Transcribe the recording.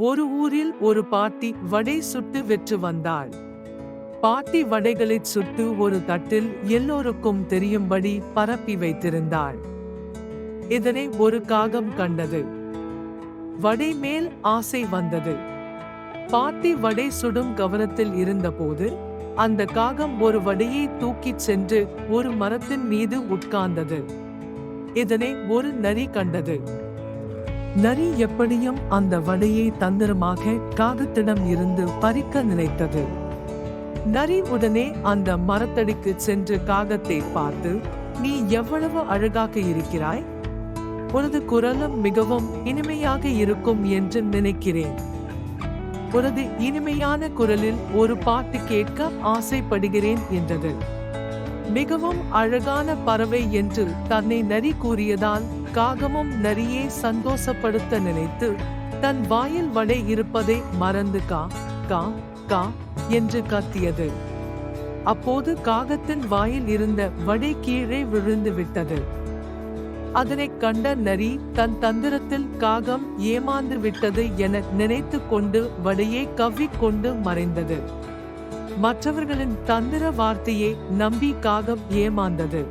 ஒரு ஊரில் ஒரு பாட்டி வடை சுட்டு விற்று வந்தாள். பாட்டி வடைகளைச் சுட்டு ஒரு தட்டில் எல்லோருக்கும் தெரியும்படி பரப்பி வைத்திருந்தாள். இதனை ஒரு காகம் கண்டது. வடை மேல் ஆசை வந்தது. பாட்டி வடை சுடும் கவனத்தில் இருந்தபோது அந்த காகம் ஒரு வடையை தூக்கிச் சென்று ஒரு மரத்தின் மீது உட்கார்ந்தது. இதனை ஒரு நரி கண்டது. நரி எப்படியும் அந்த வடையை தந்திரமாக காகத்திடம் இருந்து பறிக்க நினைத்தது. நரி உடனே அந்த மரத்தடிக்கு சென்று காகத்தை பார்த்து நீ எவ்வளவு அழகாக இருக்கிறாய்? உனது குரலும் மிகவும் இனிமையாக இருக்கும் என்று நினைக்கிறேன். உனது இனிமையான குரலில் ஒரு பாட்டு கேட்க ஆசைப்படுகிறேன் என்றது. மிகவும் அழகான பறவை என்று தன்னை நரி கூறியதால் காகமும் நரியை சந்தோஷப்படுத்த நினைத்து தன் வாயில் வடை இருப்பதை மறந்து கா கா கா என்று கத்தியது. அப்போது காகத்தின் வாயில் இருந்த வடை கீழே விழுந்து விட்டது. அதனைக் கண்ட நரி தன் தந்திரத்தில் காகம் ஏமாந்து விட்டது என நினைத்து கொண்டு வடையை கவ்விக்கொண்டு மறைந்தது. மற்றவர்களின் தந்திர வார்த்தையை நம்பி காகம் ஏமாந்தது.